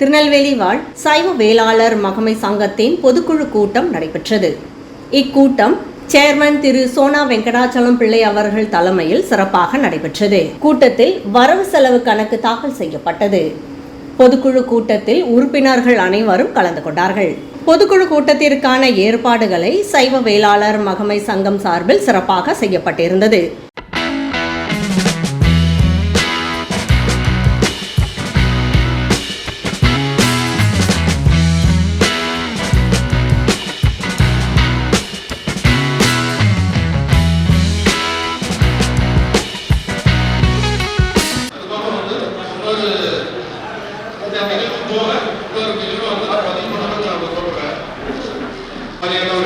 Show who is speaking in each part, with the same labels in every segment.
Speaker 1: திருநெல்வேலி வாழ் சைவ வேளாளர் மகமை சங்கத்தின் பொதுக்குழு கூட்டம் நடைபெற்றது. இக்கூட்டம் சேர்மன் திரு சோனா வெங்கடாச்சலம் பிள்ளை அவர்கள் தலைமையில் சிறப்பாக நடைபெற்றது. கூட்டத்தில் வரவு செலவு கணக்கு தாக்கல் செய்யப்பட்டது. பொதுக்குழு கூட்டத்தில் உறுப்பினர்கள் அனைவரும் கலந்து கொண்டார்கள். பொதுக்குழு கூட்டத்திற்கான ஏற்பாடுகளை சைவ வேளாளர் மகமை சங்கம் சார்பில் சிறப்பாக செய்யப்பட்டிருந்தது.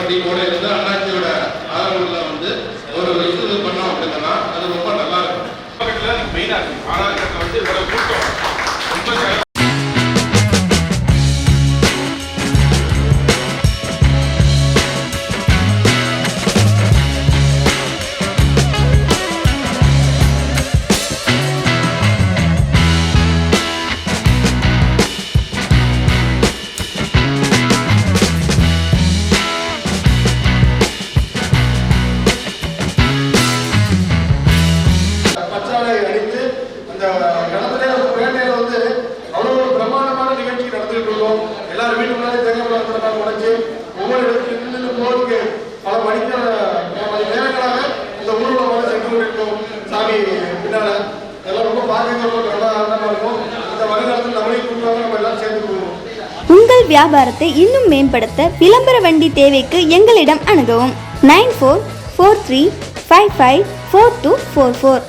Speaker 2: டீமோட இருந்து அண்ணாச்சியோட ஆதரவுல வந்து ஒரு இது பண்ணோம் அப்படின்னா அது ரொம்ப நல்லா இருக்கும் மெயினா இருக்கு. மாநகரத்தில் வந்து இவ்வளவு கூட்டம்.
Speaker 3: இந்த இடத்துல ஒரு பேட்டையில வந்து அவ்வளோ ஒரு பிரம்மாண்டமான நிகழ்ச்சி நடத்திட்டு இருக்கோம் எல்லாரும் வீட்டு முன்னாடி தேங்காய் உடைச்சு ஒவ்வொரு இடத்துல நின்று போறதுக்கு பல மணிக்க பல நேரங்களாக இந்த ஊர்வலமாக சென்று கொண்டிருக்கோம் சாமி பின்னால எல்லாம் ரொம்ப பார்க்க நல்லா ஆனந்தமா இருக்கும். இந்த வருங்காலத்தில் நம்மளையும் கூப்பிடுவாங்க நம்ம எல்லாம் சேர்ந்து போவோம்.
Speaker 4: உங்கள் வியாபாரத்தை இன்னும் மேம்படுத்த விளம்பர வண்டி தேவைக்கு எங்களிடம் அணுகவும். Nine four four three five five four two four four.